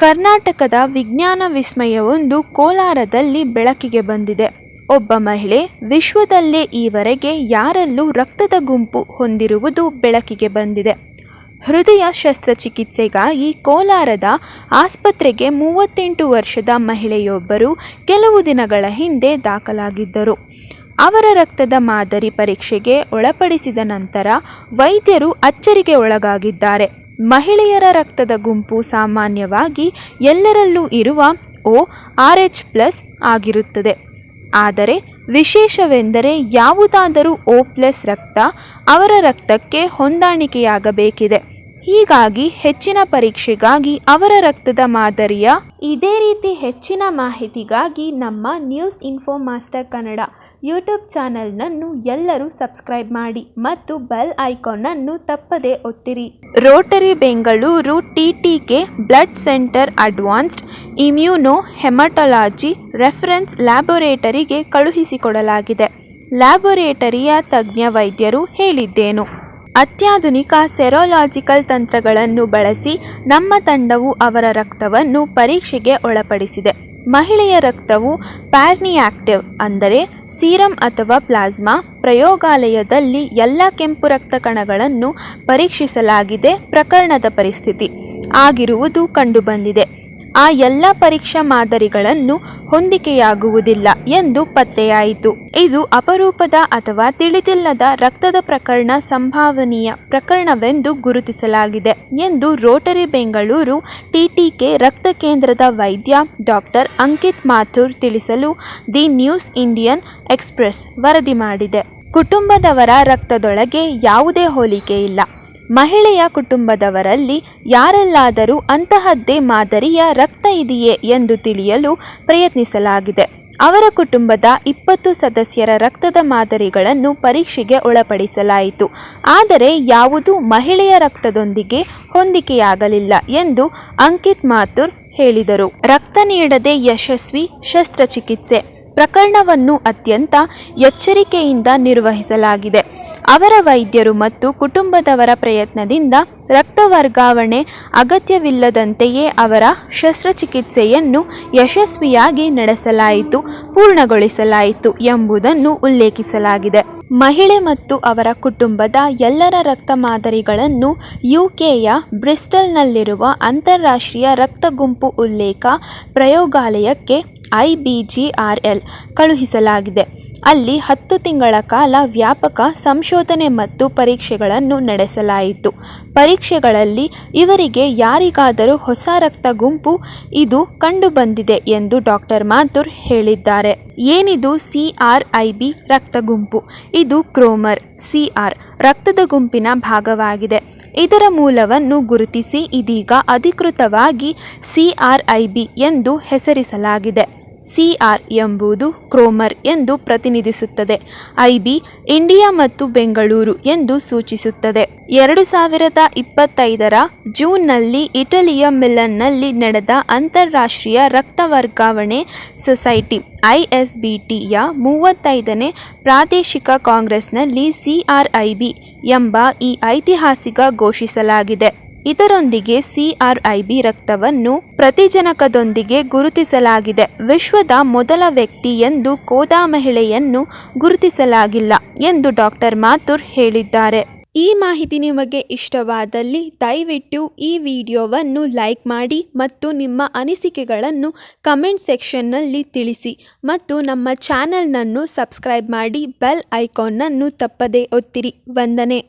ಕರ್ನಾಟಕದ ವಿಜ್ಞಾನ ವಿಸ್ಮಯವೊಂದು ಕೋಲಾರದಲ್ಲಿ ಬೆಳಕಿಗೆ ಬಂದಿದೆ. ಒಬ್ಬ ಮಹಿಳೆ, ವಿಶ್ವದಲ್ಲೇ ಈವರೆಗೆ ಯಾರಲ್ಲೂ ರಕ್ತದ ಗುಂಪು ಹೊಂದಿರುವುದು ಬೆಳಕಿಗೆ ಬಂದಿದೆ. ಹೃದಯ ಶಸ್ತ್ರಚಿಕಿತ್ಸೆಗಾಗಿ ಕೋಲಾರದ ಆಸ್ಪತ್ರೆಗೆ ಮೂವತ್ತೆಂಟು ವರ್ಷದ ಮಹಿಳೆಯೊಬ್ಬರು ಕೆಲವು ದಿನಗಳ ಹಿಂದೆ ದಾಖಲಾಗಿದ್ದರು. ಅವರ ರಕ್ತದ ಮಾದರಿ ಪರೀಕ್ಷೆಗೆ ಒಳಪಡಿಸಿದ ನಂತರ ವೈದ್ಯರು ಅಚ್ಚರಿಗೆ ಒಳಗಾಗಿದ್ದಾರೆ. ಮಹಿಳೆಯರ ರಕ್ತದ ಗುಂಪು ಸಾಮಾನ್ಯವಾಗಿ ಎಲ್ಲರಲ್ಲೂ ಇರುವ ಓ, ಆರ್ ಎಚ್ ಪ್ಲಸ್ ಆಗಿರುತ್ತದೆ. ಆದರೆ ವಿಶೇಷವೆಂದರೆ ಯಾವುದಾದರೂ ಓ ಪ್ಲಸ್ ರಕ್ತ ಅವರ ರಕ್ತಕ್ಕೆ ಹೊಂದಾಣಿಕೆಯಾಗಬೇಕಿದೆ. ಹೀಗಾಗಿ ಹೆಚ್ಚಿನ ಪರೀಕ್ಷೆಗಾಗಿ ಅವರ ರಕ್ತದ ಮಾದರಿಯ ಇದೇ ರೀತಿ ಹೆಚ್ಚಿನ ಮಾಹಿತಿಗಾಗಿ ನಮ್ಮ news info master Kannada YouTube ಚಾನಲ್ನನ್ನು ಎಲ್ಲರೂ ಸಬ್ಸ್ಕ್ರೈಬ್ ಮಾಡಿ ಮತ್ತು ಬೆಲ್ ಐಕಾನ್ನನ್ನು ತಪ್ಪದೇ ಒತ್ತಿರಿ. Rotary Bengaluru TTK blood centre advanced immunohaematology reference ಲ್ಯಾಬೊರೇಟರಿಗೆ ಕಳುಹಿಸಿಕೊಡಲಾಗಿದೆ. ಲ್ಯಾಬೊರೇಟರಿಯ ತಜ್ಞ ವೈದ್ಯರು ಹೇಳಿದ್ದೇನು? ಅತ್ಯಾಧುನಿಕ ಸೆರೋಲಾಜಿಕಲ್ ತಂತ್ರಗಳನ್ನು ಬಳಸಿ ನಮ್ಮ ತಂಡವು ಅವರ ರಕ್ತವನ್ನು ಪರೀಕ್ಷೆಗೆ ಒಳಪಡಿಸಿದೆ. ಮಹಿಳೆಯ ರಕ್ತವು ಪ್ಯಾರ್ನಿಯಾಕ್ಟಿವ್ ಅಂದರೆ ಸೀರಮ್ ಅಥವಾ ಪ್ಲಾಸ್ಮಾ ಪ್ರಯೋಗಾಲಯದಲ್ಲಿ ಎಲ್ಲ ಕೆಂಪು ರಕ್ತ ಕಣಗಳನ್ನು ಪರೀಕ್ಷಿಸಲಾಗಿದೆ ಪ್ರಕರಣದ ಪರಿಸ್ಥಿತಿ. ಆಗಿರುವುದು ಕಂಡುಬಂದಿದೆ. ಆ ಎಲ್ಲ ಪರೀಕ್ಷಾ ಮಾದರಿಗಳನ್ನು ಹೊಂದಿಕೆಯಾಗುವುದಿಲ್ಲ ಎಂದು ಪತ್ತೆಯಾಯಿತು. ಇದು ಅಪರೂಪದ ಅಥವಾ ತಿಳಿದಿಲ್ಲದ ರಕ್ತದ ಪ್ರಕರಣ ಸಂಭಾವನೀಯ ಪ್ರಕರಣವೆಂದು ಗುರುತಿಸಲಾಗಿದೆ ಎಂದು ರೋಟರಿ ಬೆಂಗಳೂರು ಟಿಟಿಕೆ ರಕ್ತ ಕೇಂದ್ರದ ವೈದ್ಯ ಡಾಕ್ಟರ್ ಅಂಕಿತ್ ಮಾಥುರ್ ತಿಳಿಸಲು ದಿ ನ್ಯೂಸ್ ಇಂಡಿಯನ್ ಎಕ್ಸ್ಪ್ರೆಸ್ ವರದಿ ಮಾಡಿದೆ. ಕುಟುಂಬದವರ ರಕ್ತದೊಳಗೆ ಯಾವುದೇ ಹೋಲಿಕೆ ಇಲ್ಲ. ಮಹಿಳೆಯ ಕುಟುಂಬದವರಲ್ಲಿ ಯಾರೆಲ್ಲಾದರೂ ಅಂತಹದ್ದೇ ಮಾದರಿಯ ರಕ್ತ ಇದೆಯೇ ಎಂದು ತಿಳಿಯಲು ಪ್ರಯತ್ನಿಸಲಾಗಿದೆ. ಅವರ ಕುಟುಂಬದ ಇಪ್ಪತ್ತು ಸದಸ್ಯರ ರಕ್ತದ ಮಾದರಿಗಳನ್ನು ಪರೀಕ್ಷೆಗೆ ಒಳಪಡಿಸಲಾಯಿತು. ಆದರೆ ಯಾವುದೂ ಮಹಿಳೆಯ ರಕ್ತದೊಂದಿಗೆ ಹೊಂದಿಕೆಯಾಗಲಿಲ್ಲ ಎಂದು ಅಂಕಿತ್ ಮಾಥುರ್ ಹೇಳಿದರು. ರಕ್ತ ನೀಡದೆ ಯಶಸ್ವಿ ಶಸ್ತ್ರಚಿಕಿತ್ಸೆ ಪ್ರಕರಣವನ್ನು ಅತ್ಯಂತ ಎಚ್ಚರಿಕೆಯಿಂದ ನಿರ್ವಹಿಸಲಾಗಿದೆ. ಅವರ ವೈದ್ಯರು ಮತ್ತು ಕುಟುಂಬದವರ ಪ್ರಯತ್ನದಿಂದ ರಕ್ತ ವರ್ಗಾವಣೆ ಅಗತ್ಯವಿಲ್ಲದಂತೆಯೇ ಅವರ ಶಸ್ತ್ರಚಿಕಿತ್ಸೆಯನ್ನು ಯಶಸ್ವಿಯಾಗಿ ನಡೆಸಲಾಯಿತು, ಪೂರ್ಣಗೊಳಿಸಲಾಯಿತು ಎಂಬುದನ್ನು ಉಲ್ಲೇಖಿಸಲಾಗಿದೆ. ಮಹಿಳೆ ಮತ್ತು ಅವರ ಕುಟುಂಬದ ಎಲ್ಲರ ರಕ್ತ ಮಾದರಿಗಳನ್ನು ಯುಕೆಯ ಬ್ರಿಸ್ಟಲ್ನಲ್ಲಿರುವ ಅಂತಾರಾಷ್ಟ್ರೀಯ ರಕ್ತ ಗುಂಪು ಉಲ್ಲೇಖ ಪ್ರಯೋಗಾಲಯಕ್ಕೆ ಐಬಿಜಿಆರ್ಎಲ್ ಕಳುಹಿಸಲಾಗಿದೆ. ಅಲ್ಲಿ ಹತ್ತು ತಿಂಗಳ ಕಾಲ ವ್ಯಾಪಕ ಸಂಶೋಧನೆ ಮತ್ತು ಪರೀಕ್ಷೆಗಳನ್ನು ನಡೆಸಲಾಯಿತು. ಪರೀಕ್ಷೆಗಳಲ್ಲಿ ಇವರಿಗೆ ಯಾರಿಗಾದರೂ ಹೊಸ ರಕ್ತ ಗುಂಪು ಇದು ಕಂಡುಬಂದಿದೆ ಎಂದು ಡಾಕ್ಟರ್ ಮಾಥುರ್ ಹೇಳಿದ್ದಾರೆ. ಏನಿದು ಸಿ ಆರ್ ಐ ಬಿ ರಕ್ತ ಗುಂಪು? ಇದು ಕ್ರೋಮರ್. ಸಿ ಆರ್ ರಕ್ತದ ಗುಂಪಿನ ಭಾಗವಾಗಿದೆ. ಇದರ ಮೂಲವನ್ನು ಗುರುತಿಸಿ ಇದೀಗ ಅಧಿಕೃತವಾಗಿ ಸಿ ಆರ್ ಐ ಬಿ ಎಂದು ಹೆಸರಿಸಲಾಗಿದೆ. ಸಿ ಆರ್ ಎಂಬುದು ಕ್ರೋಮರ್ ಎಂದು ಪ್ರತಿನಿಧಿಸುತ್ತದೆ. ಐ ಬಿ ಇಂಡಿಯಾ ಮತ್ತು ಬೆಂಗಳೂರು ಎಂದು ಸೂಚಿಸುತ್ತದೆ. ಎರಡು ಸಾವಿರದ ಇಪ್ಪತ್ತೈದರ ಜೂನ್ನಲ್ಲಿ ಇಟಲಿಯ ಮಿಲನ್ನಲ್ಲಿ ನಡೆದ ಅಂತಾರಾಷ್ಟ್ರೀಯ ರಕ್ತ ವರ್ಗಾವಣೆ ಸೊಸೈಟಿ ಐಎಸ್ಬಿಟಿಯ ಮೂವತ್ತೈದನೇ ಪ್ರಾದೇಶಿಕ ಕಾಂಗ್ರೆಸ್ನಲ್ಲಿ ಸಿ ಆರ್ ಐ ಬಿ ಎಂಬ ಈ ಐತಿಹಾಸಿಕ ಘೋಷಿಸಲಾಗಿದೆ. ಇದರೊಂದಿಗೆ ಸಿಆರ್ಐಬಿ ರಕ್ತವನ್ನು ಪ್ರತಿಜನಕದೊಂದಿಗೆ ಗುರುತಿಸಲಾಗಿದೆ. ವಿಶ್ವದ ಮೊದಲ ವ್ಯಕ್ತಿ ಎಂದು ಕೋದಾ ಮಹಿಳೆಯನ್ನು ಗುರುತಿಸಲಾಗಿಲ್ಲ ಎಂದು ಡಾಕ್ಟರ್ ಮಾಥುರ್ ಹೇಳಿದ್ದಾರೆ. ಈ ಮಾಹಿತಿ ನಿಮಗೆ ಇಷ್ಟವಾದಲ್ಲಿ ದಯವಿಟ್ಟು ಈ ವಿಡಿಯೋವನ್ನು ಲೈಕ್ ಮಾಡಿ ಮತ್ತು ನಿಮ್ಮ ಅನಿಸಿಕೆಗಳನ್ನು ಕಮೆಂಟ್ ಸೆಕ್ಷನ್ನಲ್ಲಿ ತಿಳಿಸಿ ಮತ್ತು ನಮ್ಮ ಚಾನಲ್ನನ್ನು ಸಬ್ಸ್ಕ್ರೈಬ್ ಮಾಡಿ ಬೆಲ್ ಐಕಾನ್ನನ್ನು ತಪ್ಪದೇ ಒತ್ತಿರಿ. ವಂದನೆ.